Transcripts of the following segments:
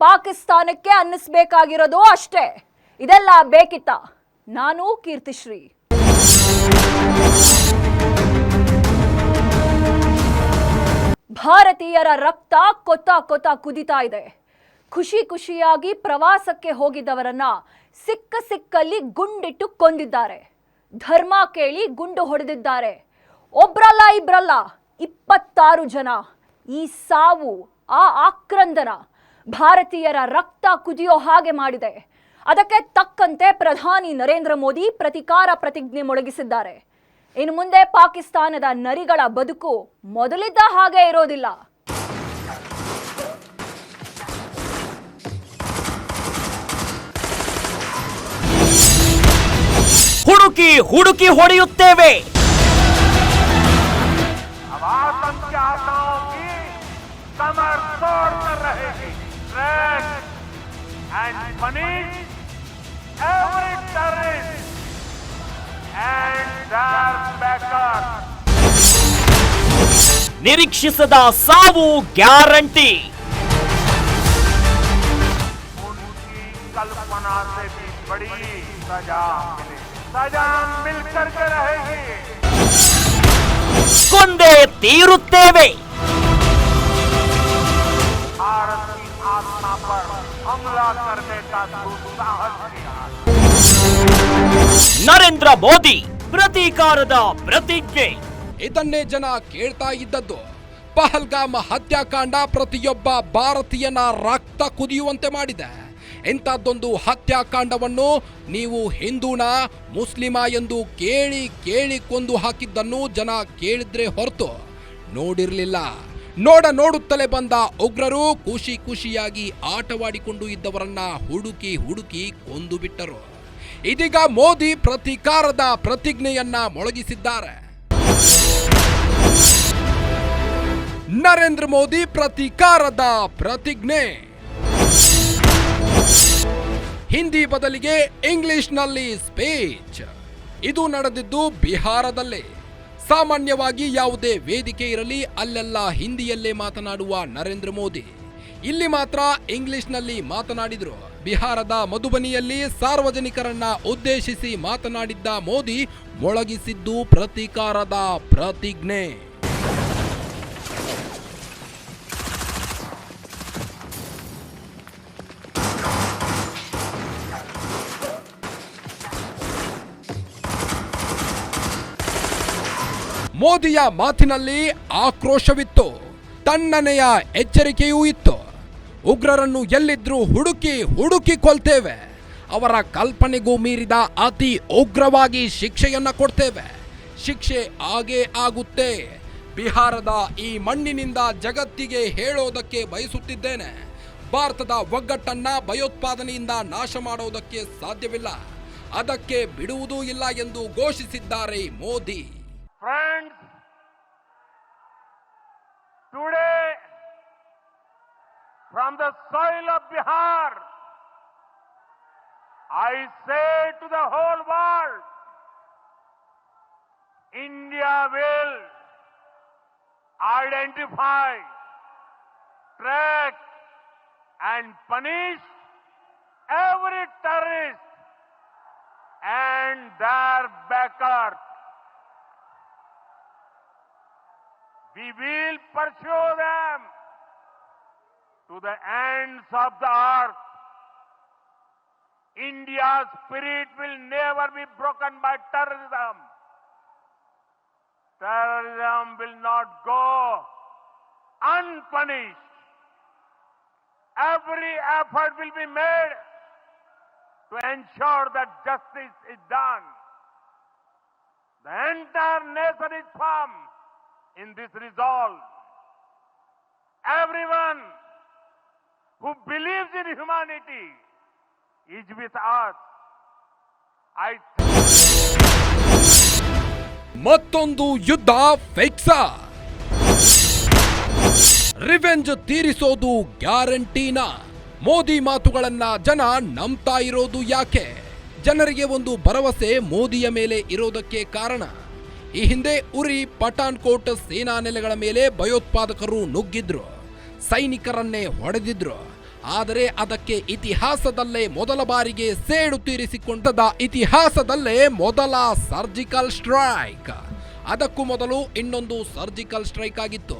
ಪಾಕಿಸ್ತಾನಕ್ಕೆ ಅನ್ನಿಸ್ಬೇಕಾಗಿರೋದು ಅಷ್ಟೇ. ಇದೆಲ್ಲ ಬೇಕಿತ್ತ? ನಾನು ಕೀರ್ತಿಶ್ರೀ. ಭಾರತೀಯರ ರಕ್ತ ಕೊತ್ತ ಕೊತ್ತ ಕುದಿತಾ ಇದೆ. ಖುಷಿ ಖುಷಿಯಾಗಿ ಪ್ರವಾಸಕ್ಕೆ ಹೋಗಿದ್ದವರನ್ನ ಸಿಕ್ಕ ಸಿಕ್ಕಲ್ಲಿ ಗುಂಡಿಟ್ಟು ಕೊಂದಿದ್ದಾರೆ. ಧರ್ಮ ಕೇಳಿ ಗುಂಡು ಹೊಡೆದಿದ್ದಾರೆ. ಒಬ್ರಲ್ಲ ಇಬ್ರಲ್ಲ ಇಪ್ಪತ್ತಾರು ಜನ. ಈ ಸಾವು, ಆ ಆಕ್ರಂದನ ಭಾರತೀಯರ ರಕ್ತ ಕುದಿಯೋ ಹಾಗೆ ಮಾಡಿದೆ. ಅದಕ್ಕೆ ತಕ್ಕಂತೆ ಪ್ರಧಾನಿ ನರೇಂದ್ರ ಮೋದಿ ಪ್ರತಿಕಾರ ಪ್ರತಿಜ್ಞೆ ಮೊಳಗಿಸಿದ್ದಾರೆ. ಇನ್ನು ಮುಂದೆ ಪಾಕಿಸ್ತಾನದ ನರಿಗಳ ಬದುಕು ಮೊದಲಿದ್ದ ಹಾಗೆ ಇರೋದಿಲ್ಲ. ಹುಡುಕಿ ಹುಡುಕಿ ಹೊಡೆಯುತ್ತೇವೆ. अब आतंक के आकाओं की कमर तोड़ कर रहेगी track and punish every terrorist and their backer ನಿರೀಕ್ಷಿಸದ ಸಾವು ಗ್ಯಾರಂಟಿ उनकी कल्पना से भी बड़ी सजा मिली सजा मिल करके रहेगी ಕೊಂದೇ ತೀರುತ್ತೇವೆ भारत ನರೇಂದ್ರ ಮೋದಿ ಪ್ರತೀಕಾರದ ಪ್ರತಿಜ್ಞೆ. ಇದನ್ನೇ ಜನ ಕೇಳ್ತಾ ಇದ್ದದ್ದು. ಪಹಲ್ಗಾಮ್ ಹತ್ಯಾಕಾಂಡ ಪ್ರತಿಯೊಬ್ಬ ಭಾರತೀಯನ ರಕ್ತ ಕುದಿಯುವಂತೆ ಮಾಡಿದೆ. ಇಂಥದ್ದೊಂದು ಹತ್ಯಾಕಾಂಡವನ್ನು ನೀವು ಹಿಂದೂನ, ಮುಸ್ಲಿಮ ಎಂದು ಕೇಳಿ ಕೇಳಿ ಕೊಂದು ಹಾಕಿದ್ದನ್ನು ಜನ ಕೇಳಿದ್ರೆ ಹೊರತು ನೋಡಿರಲಿಲ್ಲ. ನೋಡ ನೋಡುತ್ತಲೇ ಬಂದ ಉಗ್ರರು ಖುಷಿ ಖುಷಿಯಾಗಿ ಆಟವಾಡಿಕೊಂಡು ಇದ್ದವರನ್ನ ಹುಡುಕಿ ಹುಡುಕಿ ಕೊಂದು ಬಿಟ್ಟರು. ಇದೀಗ ಮೋದಿ ಪ್ರತೀಕಾರದ ಪ್ರತಿಜ್ಞೆಯನ್ನ ಮೊಳಗಿಸಿದ್ದಾರೆ. ನರೇಂದ್ರ ಮೋದಿ ಪ್ರತೀಕಾರದ ಪ್ರತಿಜ್ಞೆ. ಹಿಂದಿ ಬದಲಿಗೆ ಇಂಗ್ಲಿಷ್ನಲ್ಲಿ ಸ್ಪೀಚ್. ಇದು ನಡೆದಿದ್ದು ಬಿಹಾರದಲ್ಲೇ. ಸಾಮಾನ್ಯವಾಗಿ ಯಾವುದೇ ವೇದಿಕೆ ಇರಲಿ, ಅಲ್ಲೆಲ್ಲ ಹಿಂದಿಯಲ್ಲೇ ಮಾತನಾಡುವ ನರೇಂದ್ರ ಮೋದಿ. ಇಲ್ಲಿ ಮಾತ್ರ ಇಂಗ್ಲಿಷ್ನಲ್ಲಿ ಮಾತನಾಡಿದರು. ಬಿಹಾರದ ಮಧುಬನಿಯಲ್ಲಿ ಸಾರ್ವಜನಿಕರನ್ನ ಉದ್ದೇಶಿಸಿ ಮಾತನಾಡಿದ್ದ ಮೋದಿ, ಮೊಳಗಿಸಿದ್ದು ಪ್ರತೀಕಾರದ ಪ್ರತಿಜ್ಞೆ. ಮೋದಿಯ ಮಾತಿನಲ್ಲಿ ಆಕ್ರೋಶವಿತ್ತು, ತಣ್ಣನೆಯ ಎಚ್ಚರಿಕೆಯೂ ಇತ್ತು. ಉಗ್ರರನ್ನು ಎಲ್ಲಿದ್ರೂ ಹುಡುಕಿ ಹುಡುಕಿ ಕೊಲ್ತೇವೆ ಅವರ ಕಲ್ಪನೆಗೂ ಮೀರಿದ ಅತಿ ಉಗ್ರವಾಗಿ ಶಿಕ್ಷೆಯನ್ನ ಕೊಡ್ತೇವೆ. ಶಿಕ್ಷೆ ಆಗೇ ಆಗುತ್ತೆ. ಬಿಹಾರದ ಈ ಮಣ್ಣಿನಿಂದ ಜಗತ್ತಿಗೆ ಹೇಳೋದಕ್ಕೆ ಬಯಸುತ್ತಿದ್ದೇನೆ. ಭಾರತದ ಒಗ್ಗಟ್ಟನ್ನ ಭಯೋತ್ಪಾದನೆಯಿಂದ ನಾಶ ಮಾಡೋದಕ್ಕೆ ಸಾಧ್ಯವಿಲ್ಲ. ಅದಕ್ಕೆ ಬಿಡುವುದೂ ಇಲ್ಲ ಎಂದು ಘೋಷಿಸಿದ್ದಾರೆ Modi. Today from the soil of Bihar, I say to the whole world, India will identify, track and punish every terrorist and their backers. We will pursue them to the ends of the earth. India's spirit will never be broken by terrorism. Terrorism will not go unpunished. Every effort will be made to ensure that justice is done. The entire nation is firm in this resolve. Everyone who believes in humanity is with us. I ಮತ್ತೊಂದು ಯುದ್ಧ ಫಿಕ್ಸ revenge ತೀರಿಸೋದು ಗ್ಯಾರಂಟೀನಾ Modi ಮಾತುಗಳನ್ನ ಜನ ನಂಬ್ತಾ ಇರೋದು ಯಾಕೆ ಜನರಿಗೆ ಒಂದು ಭರವಸೆ ಮೋದಿಯ ಮೇಲೆ ಇರೋದಕ್ಕೆ ಕಾರಣ ಈ ಹಿಂದೆ ಉರಿ ಪಠಾನ್ಕೋಟ್ ಸೇನಾ ನೆಲೆಗಳ ಮೇಲೆ ಭಯೋತ್ಪಾದಕರು ನುಗ್ಗಿದ್ರು, ಸೈನಿಕರನ್ನೇ ಹೊಡೆದಿದ್ರು. ಆದರೆ ಅದಕ್ಕೆ ಇತಿಹಾಸದಲ್ಲೇ ಮೊದಲ ಬಾರಿಗೆ ಸೇಡು ತೀರಿಸಿಕೊಂಡದ ಇತಿಹಾಸದಲ್ಲೇ ಮೊದಲ ಸರ್ಜಿಕಲ್ ಸ್ಟ್ರೈಕ್. ಅದಕ್ಕೂ ಮೊದಲು ಇನ್ನೊಂದು ಸರ್ಜಿಕಲ್ ಸ್ಟ್ರೈಕ್ ಆಗಿತ್ತು.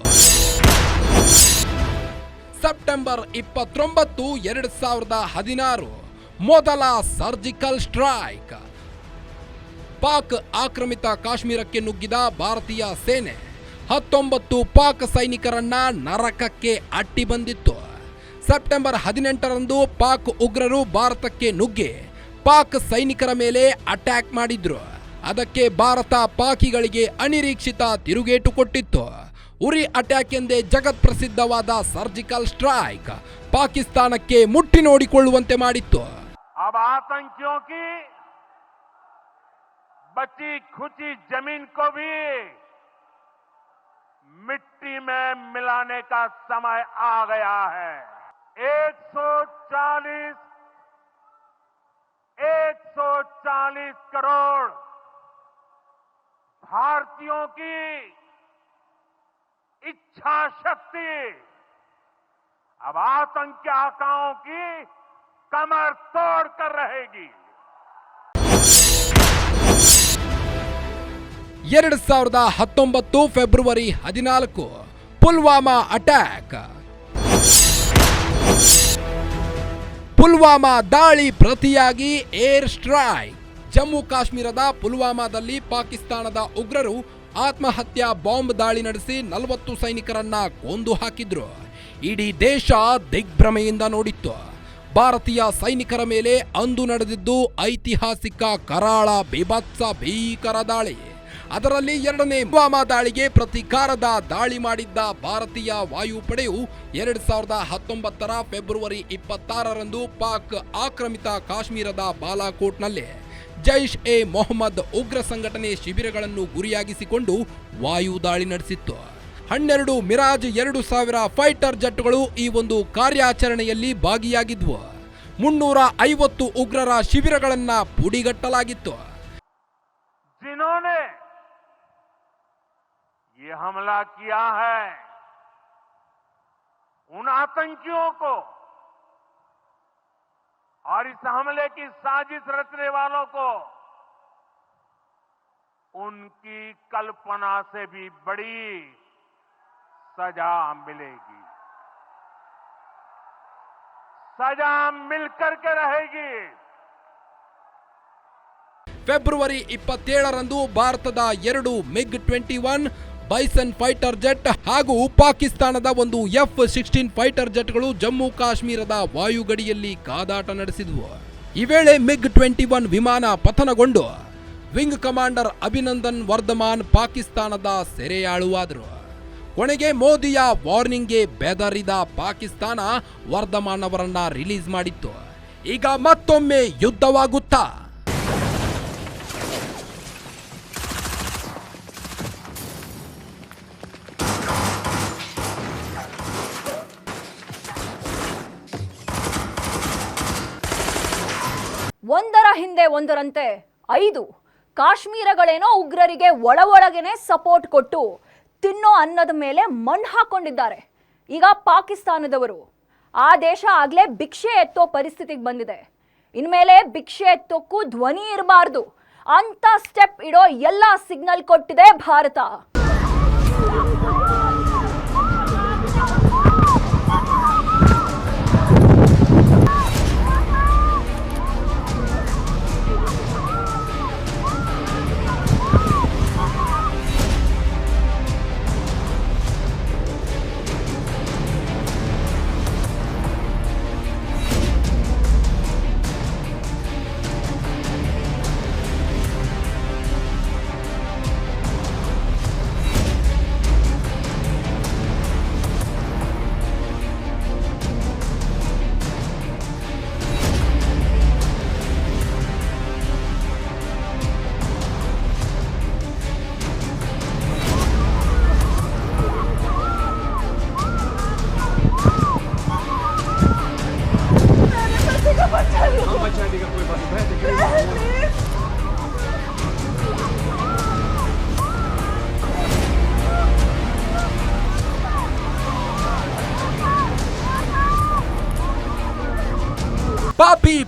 ಸೆಪ್ಟೆಂಬರ್ ಇಪ್ಪತ್ತೊಂಬತ್ತು, ಎರಡ್ ಸಾವಿರದ ಹದಿನಾರು, ಮೊದಲ ಸರ್ಜಿಕಲ್ ಸ್ಟ್ರೈಕ್. ಪಾಕ್ ಆಕ್ರಮಿತ ಕಾಶ್ಮೀರಕ್ಕೆ ನುಗ್ಗಿದ ಭಾರತೀಯ ಸೇನೆ. ಹತ್ತೊಂಬತ್ತು ಪಾಕ್ ಸೈನಿಕರನ್ನ ನರಕಕ್ಕೆ ಅಟ್ಟಿ ಬಂದಿತ್ತು. ಸೆಪ್ಟೆಂಬರ್ ಹದಿನೆಂಟರಂದು ಪಾಕ್ ಉಗ್ರರು ಭಾರತಕ್ಕೆ ನುಗ್ಗಿ ಪಾಕ್ ಸೈನಿಕರ ಮೇಲೆ ಅಟ್ಯಾಕ್ ಮಾಡಿದ್ರು. ಅದಕ್ಕೆ ಭಾರತ ಪಾಕಿಗಳಿಗೆ ಅನಿರೀಕ್ಷಿತ ತಿರುಗೇಟು ಕೊಟ್ಟಿತ್ತು. ಉರಿ ಅಟ್ಯಾಕ್ ಎಂದೇ ಜಗತ್ ಪ್ರಸಿದ್ಧವಾದ ಸರ್ಜಿಕಲ್ ಸ್ಟ್ರೈಕ್ ಪಾಕಿಸ್ತಾನಕ್ಕೆ ಮುಟ್ಟಿ ನೋಡಿಕೊಳ್ಳುವಂತೆ ಮಾಡಿತ್ತು. बची खुची ज़मीन को भी मिट्टी में मिलाने का समय आ गया है। 140 140 करोड़ भारतीयों की इच्छा शक्ति, अब आतंक आकाओं की कमर तोड़ कर रहेगी। ಎರಡ್ ಸಾವಿರದ ಹತ್ತೊಂಬತ್ತು ಫೆಬ್ರವರಿ ಹದಿನಾಲ್ಕು. ಪುಲ್ವಾಮಾ ಅಟ್ಯಾಕ್. ಪುಲ್ವಾಮಾ ದಾಳಿ ಪ್ರತಿಯಾಗಿ ಏರ್ ಸ್ಟ್ರೈಕ್. ಜಮ್ಮು ಕಾಶ್ಮೀರದ ಪುಲ್ವಾಮಾದಲ್ಲಿ ಪಾಕಿಸ್ತಾನದ ಉಗ್ರರು ಆತ್ಮಹತ್ಯಾ ಬಾಂಬ್ ದಾಳಿ ನಡೆಸಿ ನಲವತ್ತು ಸೈನಿಕರನ್ನ ಕೊಂದು ಹಾಕಿದ್ರು. ಇಡೀ ದೇಶ ದಿಗ್ಭ್ರಮೆಯಿಂದ ನೋಡಿತ್ತು. ಭಾರತೀಯ ಸೈನಿಕರ ಮೇಲೆ ಅಂದು ನಡೆದಿದ್ದು ಐತಿಹಾಸಿಕ ಕರಾಳ ಬಿಭತ್ಸ ಭೀಕರ ದಾಳಿ. ಅದರಲ್ಲಿ ಎರಡನೇ ಪುಲ್ವಾಮಾ ದಾಳಿಗೆ ಪ್ರತೀಕಾರದ ದಾಳಿ ಮಾಡಿದ್ದ ಭಾರತೀಯ ವಾಯುಪಡೆಯು ಎರಡ್ ಸಾವಿರದ ಹತ್ತೊಂಬತ್ತರ ಫೆಬ್ರವರಿ ಇಪ್ಪತ್ತಾರರಂದು ಪಾಕ್ ಆಕ್ರಮಿತ ಕಾಶ್ಮೀರದ ಬಾಲಾಕೋಟ್ನಲ್ಲಿ ಜೈಷ್ ಎ ಮೊಹಮ್ಮದ್ ಉಗ್ರ ಸಂಘಟನೆ ಶಿಬಿರಗಳನ್ನು ಗುರಿಯಾಗಿಸಿಕೊಂಡು ವಾಯು ದಾಳಿ ನಡೆಸಿತ್ತು. ಹನ್ನೆರಡು ಮಿರಾಜ್ ಎರಡು ಸಾವಿರ ಫೈಟರ್ ಜೆಟ್ಗಳು ಈ ಒಂದು ಕಾರ್ಯಾಚರಣೆಯಲ್ಲಿ ಭಾಗಿಯಾಗಿದ್ವು. ಮುನ್ನೂರ ಐವತ್ತು ಉಗ್ರರ ಶಿಬಿರಗಳನ್ನು ಪುಡಿಗಟ್ಟಲಾಗಿತ್ತು. ये हमला किया है उन आतंकियों को और इस हमले की साजिश रचने वालों को उनकी कल्पना से भी बड़ी सजा मिलेगी सजा मिलकर के रहेगी ಫೆಬ್ರವರಿ ಇಪ್ಪತ್ತೇಳರಂದು ಭಾರತದ ಎರಡು MiG twenty one Bison fighter jet ಹಾಗೂ ಪಾಕಿಸ್ತಾನದ ಒಂದು ಎಫ್ ಸಿಕ್ಸ್ಟೀನ್ ಫೈಟರ್ ಜೆಟ್ಗಳು ಜಮ್ಮು ಕಾಶ್ಮೀರದ ವಾಯುಗಡಿಯಲ್ಲಿ ಕಾದಾಟ ನಡೆಸಿದವು. ಈ ವೇಳೆ ಮಿಗ್ ಟ್ವೆಂಟಿ ಒನ್ ವಿಮಾನ ಪತನಗೊಂಡು ವಿಂಗ್ ಕಮಾಂಡರ್ ಅಭಿನಂದನ್ ವರ್ಧಮಾನ್ ಪಾಕಿಸ್ತಾನದ ಸೆರೆಯಾಳುವಾದರು. ಕೊನೆಗೆ ಮೋದಿಯ ವಾರ್ನಿಂಗ್ಗೆ ಬೆದರಿದ ಪಾಕಿಸ್ತಾನ ವರ್ಧಮಾನ್ ಅವರನ್ನ ರಿಲೀಸ್ ಮಾಡಿತ್ತು. ಈಗ ಮತ್ತೊಮ್ಮೆ ಯುದ್ಧವಾಗುತ್ತಾ? ಒಂದರಂತೆ. ಐದು, ಕಾಶ್ಮೀರಗಳೇನೋ ಉಗ್ರರಿಗೆ ಒಳ ಒಳಗೇನೆ ಸಪೋರ್ಟ್ ಕೊಟ್ಟು ತಿನ್ನೋ ಅನ್ನದ ಮೇಲೆ ಮಣ್ಣು ಹಾಕೊಂಡಿದ್ದಾರೆ. ಈಗ ಪಾಕಿಸ್ತಾನದವರು, ಆ ದೇಶ ಆಗ್ಲೇ ಭಿಕ್ಷೆ ಎತ್ತೋ ಪರಿಸ್ಥಿತಿಗೆ ಬಂದಿದೆ. ಇನ್ಮೇಲೆ ಭಿಕ್ಷೆ ಎತ್ತೋಕ್ಕೂ ಧ್ವನಿ ಇರಬಾರ್ದು. ಅಂತ ಸ್ಟೆಪ್ ಇಡೋ ಎಲ್ಲ ಸಿಗ್ನಲ್ ಕೊಟ್ಟಿದೆ ಭಾರತ.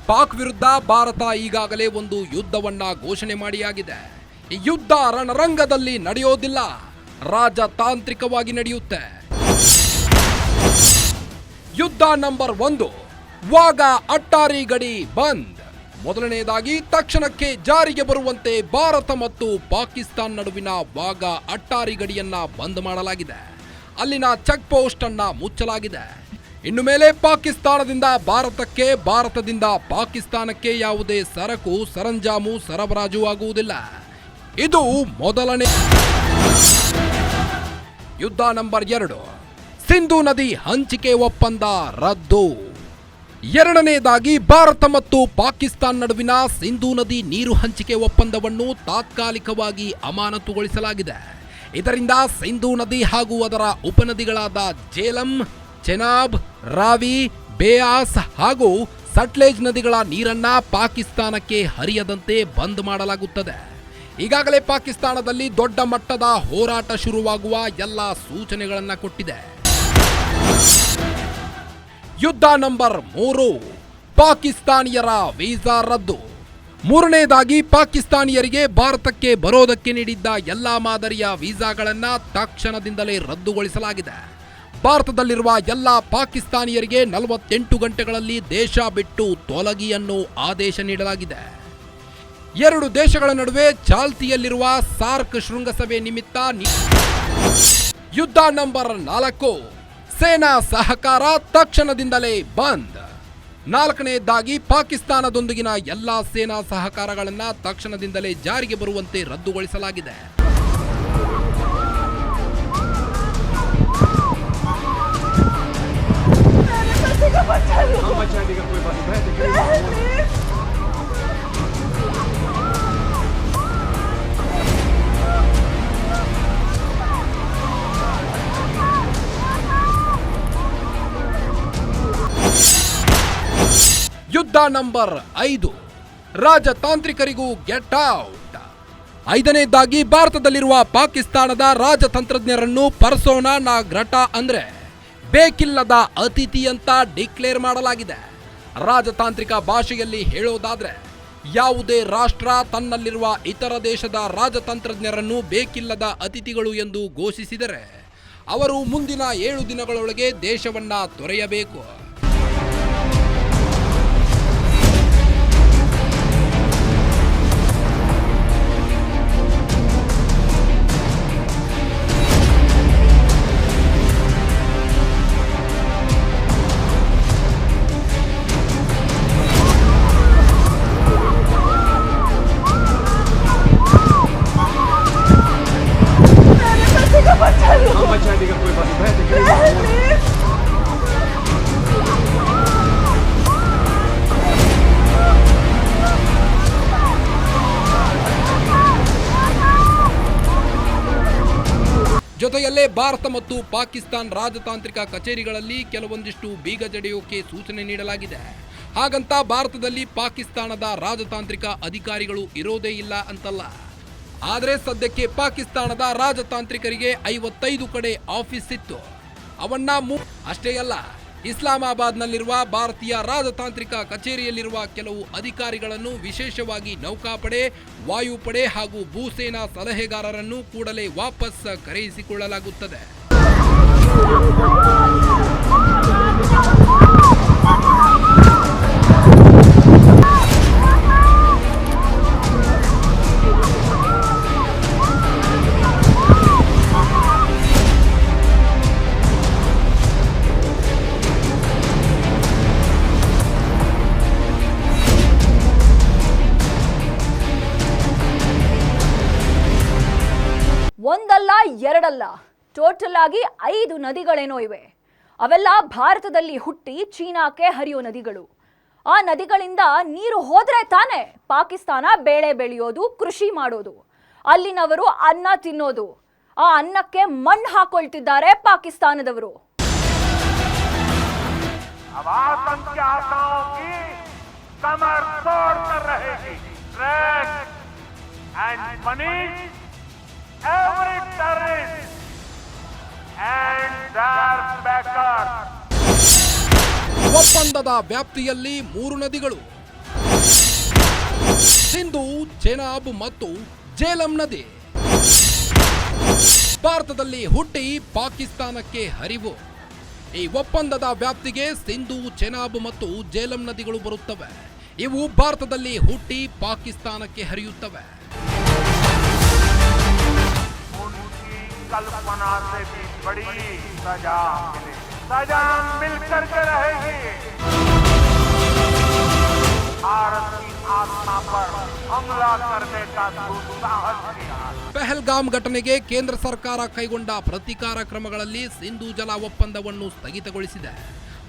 ಪಾಕ್ ವಿರುದ್ಧ ಭಾರತ ಈಗಾಗಲೇ ಒಂದು ಯುದ್ಧವನ್ನ ಘೋಷಣೆ ಮಾಡಿಯಾಗಿದೆ. ಈ ಯುದ್ಧ ರಣರಂಗದಲ್ಲಿ ನಡೆಯೋದಿಲ್ಲ. ರಾಜತಾಂತ್ರಿಕವಾಗಿ ನಡೆಯುತ್ತೆ. ಯುದ್ಧ ನಂಬರ್ ಒಂದು ವಾಗ ಅಟ್ಟಾರಿ ಗಡಿ ಬಂದ್. ಮೊದಲನೆಯದಾಗಿ ತಕ್ಷಣಕ್ಕೆ ಜಾರಿಗೆ ಬರುವಂತೆ ಭಾರತ ಮತ್ತು ಪಾಕಿಸ್ತಾನ್ ನಡುವಿನ ವಾಗ ಅಟ್ಟಾರಿ ಗಡಿಯನ್ನ ಬಂದ್ ಮಾಡಲಾಗಿದೆ. ಅಲ್ಲಿನ ಚೆಕ್ ಪೋಸ್ಟ್ ಅನ್ನ ಮುಚ್ಚಲಾಗಿದೆ. ಇನ್ನು ಮೇಲೆ ಪಾಕಿಸ್ತಾನದಿಂದ ಭಾರತಕ್ಕೆ, ಭಾರತದಿಂದ ಪಾಕಿಸ್ತಾನಕ್ಕೆ ಯಾವುದೇ ಸರಕು, ಸರಂಜಾಮು, ಸರಬರಾಜು ಆಗುವುದಿಲ್ಲ. ಇದು ಮೊದಲನೇ ಯುದ್ಧ ನಂಬರ್ ಎರಡು. ಸಿಂಧು ನದಿ ಹಂಚಿಕೆ ಒಪ್ಪಂದ ರದ್ದು. ಎರಡನೆಯದಾಗಿ ಭಾರತ ಮತ್ತು ಪಾಕಿಸ್ತಾನ್ ನಡುವಿನ ಸಿಂಧೂ ನದಿ ನೀರು ಹಂಚಿಕೆ ಒಪ್ಪಂದವನ್ನು ತಾತ್ಕಾಲಿಕವಾಗಿ ಅಮಾನತುಗೊಳಿಸಲಾಗಿದೆ. ಇದರಿಂದ ಸಿಂಧೂ ನದಿ ಹಾಗೂ ಅದರ ಉಪನದಿಗಳಾದ ಜೇಲಂ ಚೆನಾಬ್, ರಾವಿ, ಬೇಯಾಸ್ ಹಾಗೂ ಸಟ್ಲೇಜ್ ನದಿಗಳ ನೀರನ್ನ ಪಾಕಿಸ್ತಾನಕ್ಕೆ ಹರಿಯದಂತೆ ಬಂದ್ ಮಾಡಲಾಗುತ್ತದೆ. ಈಗಾಗಲೇ ಪಾಕಿಸ್ತಾನದಲ್ಲಿ ದೊಡ್ಡ ಮಟ್ಟದ ಹೋರಾಟ ಶುರುವಾಗುವ ಎಲ್ಲ ಸೂಚನೆಗಳನ್ನು ಕೊಟ್ಟಿದೆ. ಯುದ್ಧ ನಂಬರ್ ಮೂರು, ಪಾಕಿಸ್ತಾನಿಯರ ವೀಸಾ ರದ್ದು. ಮೂರನೇದಾಗಿ, ಪಾಕಿಸ್ತಾನಿಯರಿಗೆ ಭಾರತಕ್ಕೆ ಬರೋದಕ್ಕೆ ನೀಡಿದ್ದ ಎಲ್ಲಾ ಮಾದರಿಯ ವೀಸಾಗಳನ್ನು ತಕ್ಷಣದಿಂದಲೇ ರದ್ದುಗೊಳಿಸಲಾಗಿದೆ. ಭಾರತದಲ್ಲಿರುವ ಎಲ್ಲ ಪಾಕಿಸ್ತಾನಿಯರಿಗೆ ನಲವತ್ತೆಂಟು ಗಂಟೆಗಳಲ್ಲಿ ದೇಶ ಬಿಟ್ಟು ತೊಲಗಿಯನ್ನು ಆದೇಶ ನೀಡಲಾಗಿದೆ. ಎರಡು ದೇಶಗಳ ನಡುವೆ ಚಾಲ್ತಿಯಲ್ಲಿರುವ ಸಾರ್ಕ್ ಶೃಂಗಸಭೆ ನಿಮಿತ್ತ ಯುದ್ಧ ನಂಬರ್ ನಾಲ್ಕು. ಸೇನಾ ಸಹಕಾರ ತಕ್ಷಣದಿಂದಲೇ ಬಂದ್. ನಾಲ್ಕನೆಯದಾಗಿ ಪಾಕಿಸ್ತಾನದೊಂದಿಗಿನ ಎಲ್ಲಾ ಸೇನಾ ಸಹಕಾರಗಳನ್ನು ತಕ್ಷಣದಿಂದಲೇ ಜಾರಿಗೆ ಬರುವಂತೆ ರದ್ದುಗೊಳಿಸಲಾಗಿದೆ. ನಂಬರ್ ಐದು. ರಾಜತಾಂತ್ರಿಕರಿಗೂ ಗೆಟ್ ಔಟ್. ಐದನೇದಾಗಿ ಭಾರತದಲ್ಲಿರುವ ಪಾಕಿಸ್ತಾನದ ರಾಜತಂತ್ರಜ್ಞರನ್ನು ಪರ್ಸೋನಾ ನಾ ಗ್ರಟ ಅಂದ್ರೆ ಬೇಕಿಲ್ಲದ ಅತಿಥಿ ಅಂತ ಡಿಕ್ಲೇರ್ ಮಾಡಲಾಗಿದೆ. ರಾಜತಾಂತ್ರಿಕ ಭಾಷೆಯಲ್ಲಿ ಹೇಳೋದಾದ್ರೆ, ಯಾವುದೇ ರಾಷ್ಟ್ರ ತನ್ನಲ್ಲಿರುವ ಇತರ ದೇಶದ ರಾಜತಂತ್ರಜ್ಞರನ್ನು ಬೇಕಿಲ್ಲದ ಅತಿಥಿಗಳು ಎಂದು ಘೋಷಿಸಿದರೆ, ಅವರು ಮುಂದಿನ ಏಳು ದಿನಗಳೊಳಗೆ ದೇಶವನ್ನ ತೊರೆಯಬೇಕು. ಭಾರತ ಮತ್ತು ಪಾಕಿಸ್ತಾನ್ ರಾಜತಾಂತ್ರಿಕ ಕಚೇರಿಗಳಲ್ಲಿ ಕೆಲವೊಂದಿಷ್ಟು ಬೀಗ ಜಡೆಯೋಕೆ ಸೂಚನೆ ನೀಡಲಾಗಿದೆ. ಹಾಗಂತ ಭಾರತದಲ್ಲಿ ಪಾಕಿಸ್ತಾನದ ರಾಜತಾಂತ್ರಿಕ ಅಧಿಕಾರಿಗಳು ಇರೋದೇ ಇಲ್ಲ ಅಂತಲ್ಲ. ಆದರೆ ಸದ್ಯಕ್ಕೆ ಪಾಕಿಸ್ತಾನದ ರಾಜತಾಂತ್ರಿಕರಿಗೆ ಐವತ್ತೈದು ಕಡೆ ಆಫೀಸ್ ಇತ್ತು. ಅವನ್ನ ಅಷ್ಟೇ ಅಲ್ಲ ಇಸ್ಲಾಮಾಬಾದ್ನಲ್ಲಿರುವ ಭಾರತೀಯ ರಾಜತಾಂತ್ರಿಕ ಕಚೇರಿಯಲ್ಲಿರುವ ಕೆಲವು ಅಧಿಕಾರಿಗಳನ್ನು ವಿಶೇಷವಾಗಿ ನೌಕಾಪಡೆ, ವಾಯುಪಡೆ ಹಾಗೂ ಭೂಸೇನಾ ಸಲಹೆಗಾರರನ್ನು ಕೂಡಲೇ ವಾಪಸ್ ಕರೆಯಿಸಿಕೊಳ್ಳಲಾಗುತ್ತದೆ. ಎರಡಲ್ಲ ಟೋಟಲ್ ಆಗಿ ಐದು ನದಿಗಳೇನೋ ಇವೆ. ಅವೆಲ್ಲ ಭಾರತದಲ್ಲಿ ಹುಟ್ಟಿ ಚೀನಾಕ್ಕೆ ಹರಿಯೋ ನದಿಗಳು. ಆ ನದಿಗಳಿಂದ ನೀರು ಹೋದ್ರೆ ತಾನೇ ಪಾಕಿಸ್ತಾನ ಬೇಳೆ ಬೆಳೆಯೋದು, ಕೃಷಿ ಮಾಡೋದು. ಅಲ್ಲಿನವರು ಅನ್ನ ತಿನ್ನೋದು. ಆ ಅನ್ನಕ್ಕೆ ಮಣ್ಣು ಹಾಕೊಳ್ತಿದ್ದಾರೆ ಪಾಕಿಸ್ತಾನದವರು. अब ಒಪ್ಪಂದದ ವ್ಯಾಪ್ತಿಯಲ್ಲಿ ಮೂರು ನದಿಗಳು. ಸಿಂಧು, ಚೆನಾಬ್ ಮತ್ತು ಜೇಲಂ ನದಿ. ಭಾರತದಲ್ಲಿ ಹುಟ್ಟಿ ಪಾಕಿಸ್ತಾನಕ್ಕೆ ಹರಿವು. ಈ ಒಪ್ಪಂದದ ವ್ಯಾಪ್ತಿಗೆ ಸಿಂಧು, ಚೆನಾಬ್ ಮತ್ತು ಜೇಲಂ ನದಿಗಳು ಬರುತ್ತವೆ. ಇವು ಭಾರತದಲ್ಲಿ ಹುಟ್ಟಿ ಪಾಕಿಸ್ತಾನಕ್ಕೆ ಹರಿಯುತ್ತವೆ. ಕಲ್ಪನಾ ಸಜಾ से भी बड़ी सजा मिले सजा मिलकर के रहेगी भारत की आत्मा पर हमला करने का दुस्साहस किया ಪೆಹಲ್ಗಾಮ್ ಘಟನೆಗೆ ಕೇಂದ್ರ ಸರ್ಕಾರ ಕೈಗೊಂಡ ಪ್ರತೀಕಾರ ಕ್ರಮಗಳಲ್ಲಿ ಸಿಂಧು ಜಲ ಒಪ್ಪಂದವನ್ನು ಸ್ಥಗಿತಗೊಳಿಸಿದೆ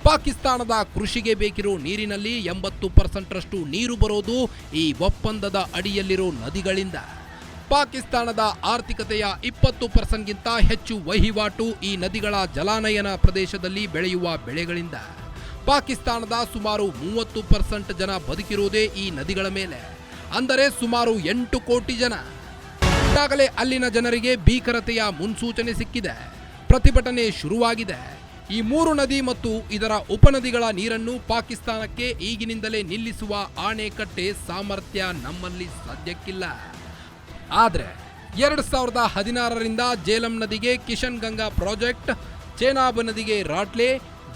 ಪಾಕಿಸ್ತಾನದ ಕೃಷಿಗೆ ಬೇಕಿರೋ ನೀರಿನಲ್ಲಿ ಎಂಬತ್ತು ಪರ್ಸೆಂಟ್ರಷ್ಟು ನೀರು ಬರೋದು ಈ ಒಪ್ಪಂದದ ಅಡಿಯಲ್ಲಿರೋ ನದಿಗಳಿಂದ ಪಾಕಿಸ್ತಾನದ ಆರ್ಥಿಕತೆಯ ಇಪ್ಪತ್ತು ಪರ್ಸೆಂಟ್ಗಿಂತ ಹೆಚ್ಚು ವಹಿವಾಟು ಈ ನದಿಗಳ ಜಲಾನಯನ ಪ್ರದೇಶದಲ್ಲಿ ಬೆಳೆಯುವ ಬೆಳೆಗಳಿಂದ ಪಾಕಿಸ್ತಾನದ ಸುಮಾರು ಮೂವತ್ತು ಪರ್ಸೆಂಟ್ ಜನ ಬದುಕಿರುವುದೇ ಈ ನದಿಗಳ ಮೇಲೆ. ಅಂದರೆ ಸುಮಾರು ಎಂಟು ಕೋಟಿ ಜನ. ಈಗಾಗಲೇ ಅಲ್ಲಿನ ಜನರಿಗೆ ಭೀಕರತೆಯ ಮುನ್ಸೂಚನೆ ಸಿಕ್ಕಿದೆ. ಪ್ರತಿಭಟನೆ ಶುರುವಾಗಿದೆ. ಈ ಮೂರು ನದಿ ಮತ್ತು ಇದರ ಉಪನದಿಗಳ ನೀರನ್ನು ಪಾಕಿಸ್ತಾನಕ್ಕೆ ಈಗಿನಿಂದಲೇ ನಿಲ್ಲಿಸುವ ಆಣೆಕಟ್ಟೆ ಸಾಮರ್ಥ್ಯ ನಮ್ಮಲ್ಲಿ ಸದ್ಯಕ್ಕಿಲ್ಲ. ಆದರೆ ಎರಡು ಸಾವಿರದ ಹದಿನಾರರಿಂದ ಜೇಲಂ ನದಿಗೆ ಕಿಶನ್ ಗಂಗಾ ಪ್ರಾಜೆಕ್ಟ್, ಚೇನಾಬ್ ನದಿಗೆ ರಾಟ್ಲೆ,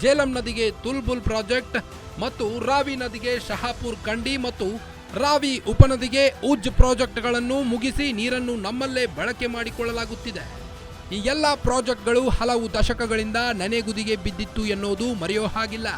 ಜೇಲಂ ನದಿಗೆ ತುಲ್ಬುಲ್ ಪ್ರಾಜೆಕ್ಟ್ ಮತ್ತು ರಾವಿ ನದಿಗೆ ಶಹಾಪುರ್ ಕಂಡಿ ಮತ್ತು ರಾವಿ ಉಪನದಿಗೆ ಉಜ್ ಪ್ರಾಜೆಕ್ಟ್ಗಳನ್ನು ಮುಗಿಸಿ ನೀರನ್ನು ನಮ್ಮಲ್ಲೇ ಬಳಕೆ ಮಾಡಿಕೊಳ್ಳಲಾಗುತ್ತಿದೆ. ಈ ಎಲ್ಲ ಪ್ರಾಜೆಕ್ಟ್ಗಳು ಹಲವು ದಶಕಗಳಿಂದ ನನೆಗುದಿಗೆ ಬಿದ್ದಿತ್ತು ಎನ್ನುವುದು ಮರೆಯೋ ಹಾಗಿಲ್ಲ.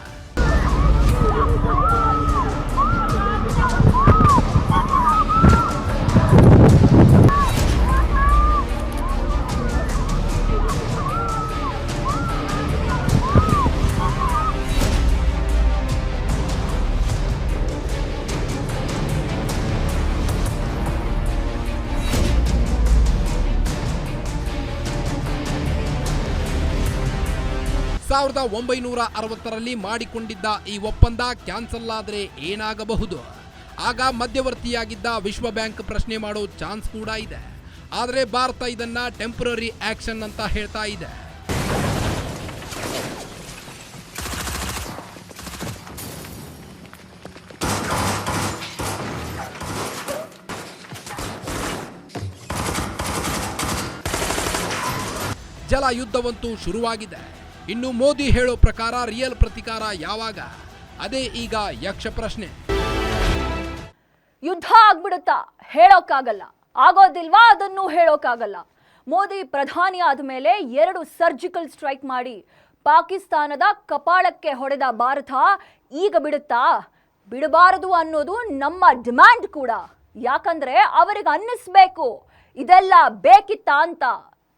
ಸಾವಿರದ ಒಂಬೈನೂರ ಅರವತ್ತರಲ್ಲಿ ಮಾಡಿಕೊಂಡಿದ್ದ ಈ ಒಪ್ಪಂದ ಕ್ಯಾನ್ಸಲ್ ಆದರೆ ಏನಾಗಬಹುದು? ಆಗ ಮಧ್ಯವರ್ತಿಯಾಗಿದ್ದ ವಿಶ್ವ ಬ್ಯಾಂಕ್ ಪ್ರಶ್ನೆ ಮಾಡೋ ಚಾನ್ಸ್ ಕೂಡ ಇದೆ. ಆದರೆ ಭಾರತ ಇದನ್ನ ಟೆಂಪರರಿ ಆಕ್ಷನ್ ಅಂತ ಹೇಳ್ತಾ ಇದೆ. ಜಲ ಯುದ್ಧವಂತೂ ಶುರುವಾಗಿದೆ. ಇನ್ನು ಮೋದಿ ಹೇಳೋ ಪ್ರಕಾರ ರಿಯಲ್ ಪ್ರತಿಕಾರ ಯಾವಾಗ? ಅದೇ ಈಗ ಯಕ್ಷ ಪ್ರಶ್ನೆ. ಯುದ್ಧ ಆಗ್ಬಿಡುತ್ತಾ? ಹೇಳೋಕ್ಕಾಗಲ್ಲ. ಆಗೋದಿಲ್ವಾ ಅದನ್ನು ಹೇಳೋಕ್ಕಾಗಲ್ಲ. ಮೋದಿ ಪ್ರಧಾನಿ ಆದ ಮೇಲೆ ಎರಡು ಸರ್ಜಿಕಲ್ ಸ್ಟ್ರೈಕ್ ಮಾಡಿ ಪಾಕಿಸ್ತಾನದ ಕಪಾಳಕ್ಕೆ ಹೊಡೆದ ಭಾರತ ಈಗ ಬಿಡುತ್ತಾ? ಬಿಡಬಾರದು ಅನ್ನೋದು ನಮ್ಮ ಡಿಮ್ಯಾಂಡ್ ಕೂಡ. ಯಾಕಂದ್ರೆ ಅವರಿಗೆ ಅನ್ನಿಸ್ಬೇಕು. ಇದೆಲ್ಲ ಬೇಕಿತ್ತಾ ಅಂತ.